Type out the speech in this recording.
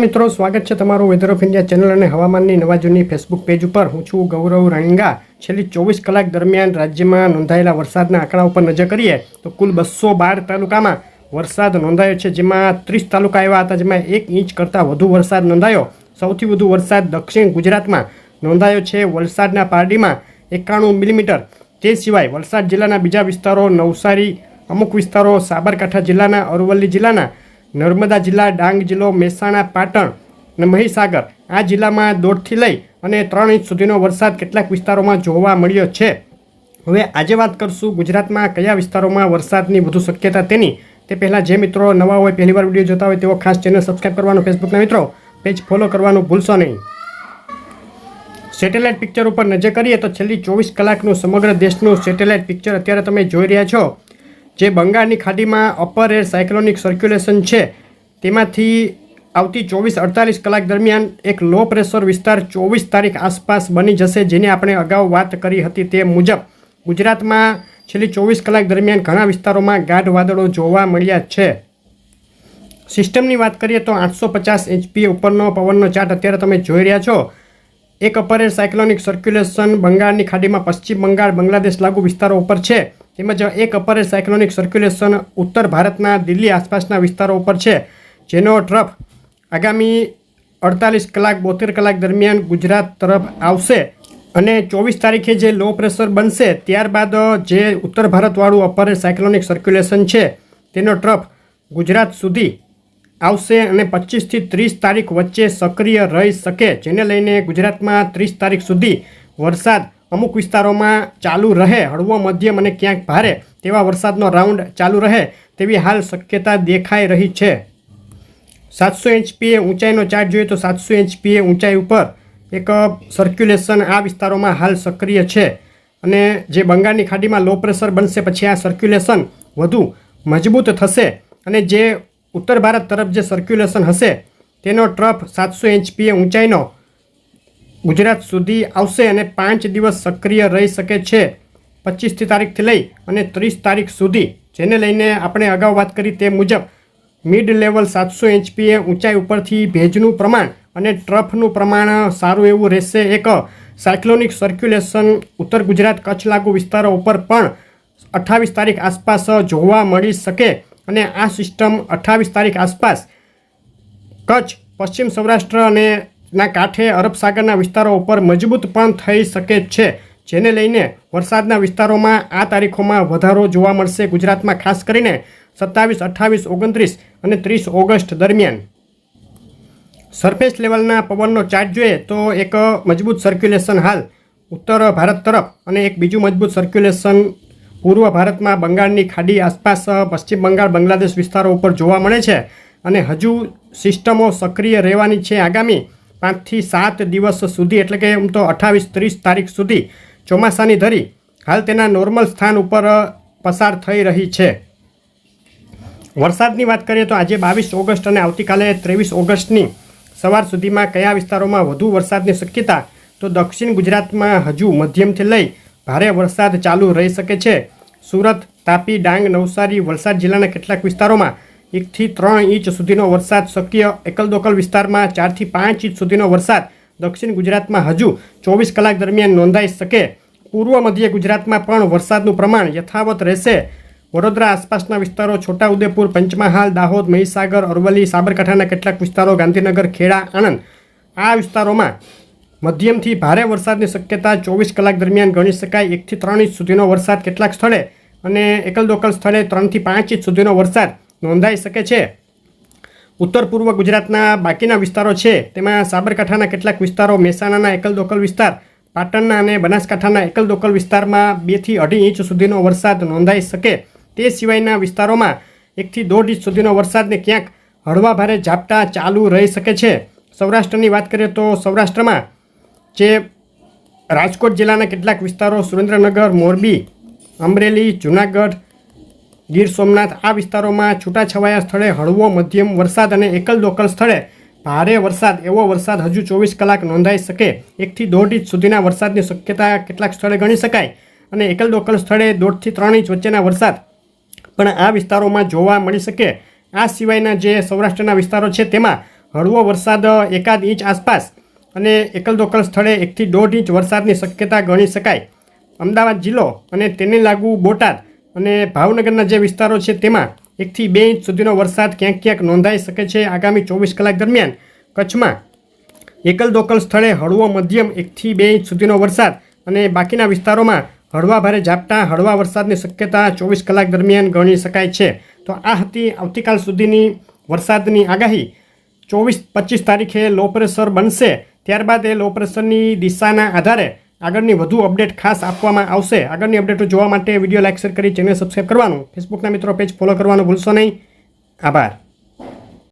મિત્રો, સ્વાગત છે તમારું વેધર ઓફ ઇન્ડિયા ચેનલ અને હવામાનની નવા જૂની ફેસબુક પેજ ઉપર. હું છું ગૌરવ રણિંગા છેલ્લી ચોવીસ કલાક દરમિયાન રાજ્યમાં નોંધાયેલા વરસાદના આંકડા ઉપર નજર કરીએ, તો કુલ બસો બાર તાલુકામાં વરસાદ નોંધાયો છે, જેમાં ત્રીસ તાલુકા એવા હતા, જેમાં એક ઇંચ કરતાં વધુ વરસાદ નોંધાયો. સૌથી વધુ વરસાદ દક્ષિણ ગુજરાતમાં નોંધાયો છે, વલસાડના પારડીમાં એકાણું મિલીમીટર. તે સિવાય વલસાડ જિલ્લાના બીજા વિસ્તારો નવસારી, અમુક વિસ્તારો સાબરકાંઠા જિલ્લાના, અરવલ્લી જિલ્લાના નર્મદા જિલ્લા ડાંગ જિલ્લો મહેસાણા, પાટણ અને મહીસાગર. આ જિલ્લામાં દોઢથી લઈ અને ત્રણ ઇંચ સુધીનો વરસાદ કેટલાક વિસ્તારોમાં જોવા મળ્યો છે. હવે આજે વાત કરશું ગુજરાતમાં કયા વિસ્તારોમાં વરસાદની વધુ શક્યતા તેની. તે પહેલાં જે મિત્રો નવા હોય, પહેલીવાર વીડિયો જોતા હોય તેઓ ખાસ ચેનલ સબસ્ક્રાઈબ કરવાનું, ફેસબુકના મિત્રો પેજ ફોલો કરવાનું ભૂલશો નહીં. સેટેલાઇટ પિક્ચર ઉપર નજર કરીએ તો છેલ્લી ચોવીસ કલાકનું સમગ્ર દેશનું સેટેલાઇટ પિક્ચર અત્યારે તમે જોઈ રહ્યા છો. જે બંગાળની ખાડીમાં અપર એર સાયક્લોનિક સર્ક્યુલેશન છે, તેમાંથી આવતી ચોવીસ અડતાલીસ કલાક દરમિયાન એક લો પ્રેશર વિસ્તાર ચોવીસ તારીખ આસપાસ બની જશે, જેની આપણે અગાઉ વાત કરી હતી તે મુજબ. ગુજરાતમાં છેલ્લી ચોવીસ કલાક દરમિયાન ઘણા વિસ્તારોમાં ગાઢ વાદળો જોવા મળ્યા છે. સિસ્ટમની વાત કરીએ તો આઠસો પચાસ એચપી ઉપરનો પવનનો ચાર્ટ અત્યારે તમે જોઈ રહ્યા છો. એક અપર એર સાયક્લોનિક સર્ક્યુલેશન બંગાળની ખાડીમાં પશ્ચિમ બંગાળ, બાંગ્લાદેશ લાગુ વિસ્તારો ઉપર છે. તેમજ એક અપર સાયક્લોનિક સર્ક્યુલેશન ઉત્તર ભારતના દિલ્હી આસપાસના વિસ્તારો ઉપર છે, જેનો ટ્રફ આગામી અડતાલીસ કલાક, બોતેર કલાક દરમિયાન ગુજરાત તરફ આવશે અને ચોવીસ તારીખે જે લો પ્રેશર બનશે, ત્યારબાદ જે ઉત્તર ભારતવાળું અપર સાયક્લોનિક સર્ક્યુલેશન છે, તેનો ટ્રફ ગુજરાત સુધી આવશે અને પચીસથી ત્રીસ તારીખ વચ્ચે સક્રિય રહી શકે, જેને લઈને ગુજરાતમાં ત્રીસ તારીખ સુધી વરસાદ અમુક વિસ્તારોમાં ચાલુ રહે, હળવો મધ્યમ અને ક્યાંક ભારે, તેવા વરસાદનો રાઉન્ડ ચાલુ રહે, તેવી હાલ શક્યતા દેખાઈ રહી છે. સાતસો એચપીએ ઊંચાઈનો ચાર્ટ જોઈએ તો સાતસો એચપીએ ઊંચાઈ ઉપર એક સર્ક્યુલેશન આ વિસ્તારોમાં હાલ સક્રિય છે. અને જે બંગાળની ખાડીમાં લો પ્રેશર બનશે, પછી આ સર્ક્યુલેશન વધુ મજબૂત થશે. અને જે ઉત્તર ભારત તરફ જે સર્ક્યુલેશન હશે, તેનો ટ્રફ સાતસો એચપીએ ઊંચાઈનો ગુજરાત સુધી આવશે અને પાંચ દિવસ સક્રિય રહી શકે છે. પચીસથી તારીખથી લઈ અને ત્રીસ તારીખ સુધી, જેને લઈને આપણે અગાઉ વાત કરી તે મુજબ મિડ લેવલ સાતસો એચપીએ ઊંચાઈ ઉપરથી ભેજનું પ્રમાણ અને ટ્રફનું પ્રમાણ સારું એવું રહેશે. એક સાયક્લોનિક સર્ક્યુલેશન ઉત્તર ગુજરાત કચ્છ લાગુ વિસ્તારો ઉપર પણ અઠ્ઠાવીસ તારીખ આસપાસ જોવા મળી શકે અને આ સિસ્ટમ અઠ્ઠાવીસ તારીખ આસપાસ કચ્છ, પશ્ચિમ સૌરાષ્ટ્ર અને ના કાંઠે અરબ સાગરના વિસ્તારો ઉપર મજબૂત પણ થઈ શકે છે, જેને લઈને વરસાદના વિસ્તારોમાં આ તારીખોમાં વધારો જોવા મળશે ગુજરાતમાં, ખાસ કરીને સત્તાવીસ, અઠ્ઠાવીસ, ઓગણત્રીસ અને ત્રીસ ઓગસ્ટ દરમિયાન. સરફેસ લેવલના પવનનો ચાર્ટ જોઈએ તો એક મજબૂત સર્ક્યુલેશન હાલ ઉત્તર ભારત તરફ અને એક બીજું મજબૂત સર્ક્યુલેશન પૂર્વ ભારતમાં બંગાળની ખાડી આસપાસ, પશ્ચિમ બંગાળ, બાંગ્લાદેશ વિસ્તારો ઉપર જોવા મળે છે અને હજુ સિસ્ટમો સક્રિય રહેવાની છે આગામી પાંચથી સાત દિવસ સુધી, એટલે કે આમ તો અઠ્ઠાવીસ, ત્રીસ તારીખ સુધી ચોમાસાની ધરી, હાલ તેના નોર્મલ સ્થાન ઉપર પસાર થઈ રહી છે. વરસાદની વાત કરીએ તો આજે બાવીસ ઓગસ્ટ અને આવતીકાલે ત્રેવીસ ઓગસ્ટની સવાર સુધીમાં કયા વિસ્તારોમાં વધુ વરસાદની શક્યતા? તો દક્ષિણ ગુજરાતમાં હજુ મધ્યમથી લઈ ભારે વરસાદ ચાલુ રહી શકે છે. સુરત, તાપી, ડાંગ, નવસારી, વલસાડ જિલ્લાના કેટલાક વિસ્તારોમાં એકથી ત્રણ ઇંચ સુધીનો વરસાદ શક્ય એકલદોકલ વિસ્તારમાં ચારથી પાંચ ઇંચ સુધીનો વરસાદ દક્ષિણ ગુજરાતમાં હજુ ચોવીસ કલાક દરમિયાન નોંધાઈ શકે. પૂર્વ મધ્ય ગુજરાતમાં પણ વરસાદનું પ્રમાણ યથાવત રહેશે. વડોદરા આસપાસના વિસ્તારો છોટાઉદેપુર, પંચમહાલ, દાહોદ, મહીસાગર, અરવલ્લી, સાબરકાંઠાના કેટલાક વિસ્તારો, ગાંધીનગર, ખેડા, આણંદ. આ વિસ્તારોમાં મધ્યમથી ભારે વરસાદની શક્યતા ચોવીસ કલાક દરમિયાન ગણી શકાય. એકથી ત્રણ ઇંચ સુધીનો વરસાદ કેટલાક સ્થળે અને એકલદોકલ સ્થળે ત્રણથી પાંચ ઇંચ સુધીનો વરસાદ નોંધાઈ શકે છે. ઉત્તર પૂર્વ ગુજરાતના બાકીના વિસ્તારો છે. તેમાં સાબરકાંઠાના કેટલાક વિસ્તારો, મહેસાણાના એકલદોકલ વિસ્તાર, પાટણના અને બનાસકાંઠાના એકલદોકલ વિસ્તારમાં બેથી અઢી ઇંચ સુધીનો વરસાદ નોંધાઈ શકે. તે સિવાયના વિસ્તારોમાં એકથી દોઢ ઇંચ સુધીનો વરસાદને ક્યાંક હળવા ભારે ઝાપટા ચાલુ રહી શકે છે. સૌરાષ્ટ્રની વાત કરીએ તો સૌરાષ્ટ્રમાં જે રાજકોટ જિલ્લાના કેટલાક વિસ્તારો, સુરેન્દ્રનગર, મોરબી, અમરેલી, જુનાગઢ ગીર સોમનાથ આ વિસ્તારોમાં છૂટાછવાયા સ્થળે હળવો, મધ્યમ વરસાદ અને એકલ દોકલ સ્થળે ભારે વરસાદ. એવો વરસાદ હજુ ચોવીસ કલાક નોંધાઈ શકે. એકથી દોઢ ઇંચ સુધીના વરસાદની શક્યતા કેટલાક સ્થળે ગણી શકાય અને એકલ દોકલ સ્થળે દોઢથી ત્રણ ઇંચ વચ્ચેના વરસાદ પણ આ વિસ્તારોમાં જોવા મળી શકે. આ સિવાયના જે સૌરાષ્ટ્રના વિસ્તારો છે તેમાં હળવો વરસાદ એકાદ ઇંચ આસપાસ અને એકલ દોકલ સ્થળે એકથી દોઢ ઇંચ વરસાદની શક્યતા ગણી શકાય. અમદાવાદ જિલ્લો અને તેને લાગુ બોટાદ અને ભાવનગરના જે વિસ્તારો છે તેમાં એકથી બે ઇંચ સુધીનો વરસાદ ક્યાંક ક્યાંક નોંધાઈ શકે છે આગામી ચોવીસ કલાક દરમિયાન. કચ્છમાં એકલ દોકલ સ્થળે હળવો મધ્યમ એકથી બે ઇંચ સુધીનો વરસાદ અને બાકીના વિસ્તારોમાં હળવા ભારે ઝાપટા, હળવા વરસાદની શક્યતા ચોવીસ કલાક દરમિયાન ગણી શકાય છે. તો આ હતી આવતીકાલ સુધીની વરસાદની આગાહી. ચોવીસ પચીસ તારીખે લો પ્રેશર બનશે. ત્યારબાદ એ લો પ્રેશરની દિશાના આધારે આગળની વધુ અપડેટ ખાસ આપવામાં આવશે. આગળની અપડેટો જોવા માટે વીડિયો લાઇક, શેર કરી ચેનલ સબસ્ક્રાઈબ કરવાનું. ફેસબુકના મિત્રો પેજ ફોલો કરવાનું ભૂલશો નહીં. આભાર.